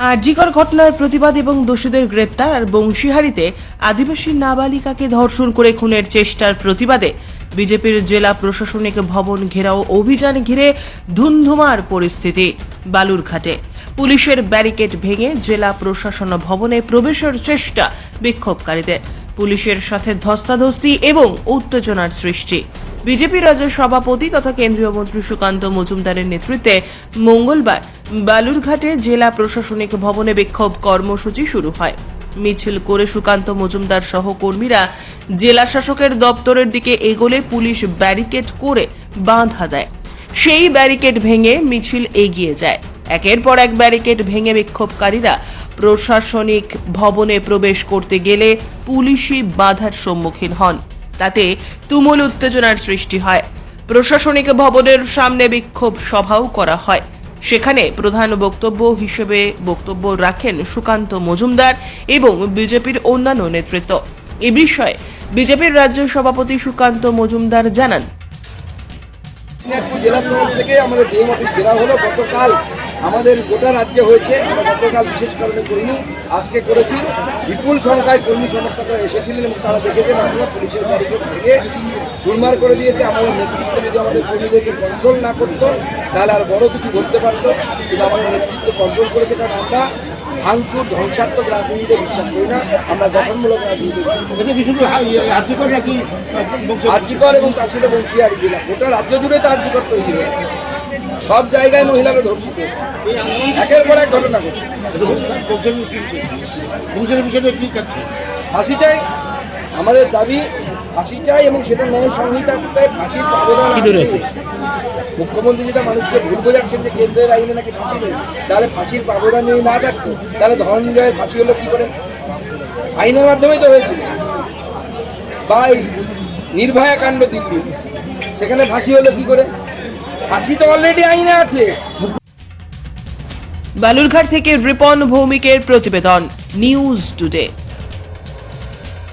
আরজিকর ঘটনার প্রতিবাদ এবং দোষীদের গ্রেপ্তার আর বংশীহারিতে আদিবাসী নাবালিকাকে ধর্ষণ করে খুনের চেষ্টার প্রতিবাদে বিজেপির জেলা প্রশাসনিক ভবন ঘেরাও অভিযান ঘিরে ধুন্ধুমার পরিস্থিতি বালুরঘাটে। পুলিশের ব্যারিকেড ভেঙে জেলা প্রশাসন ভবনে প্রবেশের চেষ্টা বিক্ষোভকারীদের। পুলিশের সাথে ধস্তাধস্তি এবং উত্তেজনার সৃষ্টি। বিজেপি রাজ্য সভাপতি তথা কেন্দ্রীয় মন্ত্রী সুকান্ত মজুমদারের নেতৃত্বে মঙ্গলবার বালুরঘাটে জেলা প্রশাসনিক ভবনে বিক্ষোভ কর্মসূচি শুরু হয়। মিছিল করে সুকান্ত মজুমদার সহ কর্মীরা জেলা শাসকের দপ্তরের দিকে এগোলে পুলিশ ব্যারিকেড করে বাঁধা দেয়। সেই ব্যারিকেড ভেঙে মিছিল এগিয়ে যায়। একের পর এক ব্যারিকেড ভেঙে বিক্ষোভকারীরা প্রশাসনিক ভবনে প্রবেশ করতে গেলে পুলিশি বাধার সম্মুখীন হন। তাতে তুমুল উত্তেজনার সৃষ্টি হয়। প্রশাসনিক ভবনের সামনে বিক্ষোভ সভাও করা হয়। সেখানে প্রধান বক্তব্য হিসেবে বক্তব্য রাখেন সুকান্ত মজুমদার এবং বিজেপির অন্যান্য নেতৃত্ব। এ বিষয়ে বিজেপির রাজ্য সভাপতি সুকান্ত মজুমদার জানান। জেলার থেকে আমাদের হলো। গতকাল আমাদের গোটা রাজ্যে হয়েছে। আমরা গতকাল বিশেষ কারণে করিনি আজকে করেছি। বিপুল সংখ্যায় কর্মী সমর্থকরা এসেছিলেন এবং তারা দেখেছেন আমরা পুলিশের ব্যারিকেড থেকে চুরমার করে দিয়েছে। আমাদের নেতৃত্ব যদি আমাদের কর্মীদেরকে কন্ট্রোল না করতো তাহলে আর বড় কিছু ঘটতে পারতো। কিন্তু আমাদের নেতৃত্ব কন্ট্রোল করেছে কারণ আমরা ভাঙচুর ধ্বংসাত্মক রাজনীতিতে বিশ্বাস করি না। আমরা গঠনমূলক রাজনীতি নাকি বংশ- আর্যিকর এবং তার সাথে বংশীহারি জেলা। গোটা রাজ্য জুড়ে তো আর্যিকর তৈরি হয়েছে। সব জায়গায় মহিলারা ধর্ষিত। একের পর এক ঘটনা ঘটছে। ফাঁসি চাই আমাদের দাবি ফাঁসি চাই এবং সেটা ন্যায় সংহিতাতে ফাঁসির আবেদন। মুখ্যমন্ত্রী যেটা মানুষকে ভুল বোঝাচ্ছেন যে কেন্দ্রের আইনে নাকি ফাঁসি নেই তাহলে ফাঁসির প্রাবধান যদি না থাকতো তাহলে ধনঞ্জয়ের ফাঁসি হলো কি করে? আইনের মাধ্যমেই তো হয়েছিল বা নির্ভয়া কাণ্ড দিল্লি। সেখানে ফাঁসি হলো কি করে? ফাঁসি তো অলরেডি আইনে আছে। বালুরঘাট থেকে রিপন ভৌমিকের প্রতিবেদন নিউজ টুডে।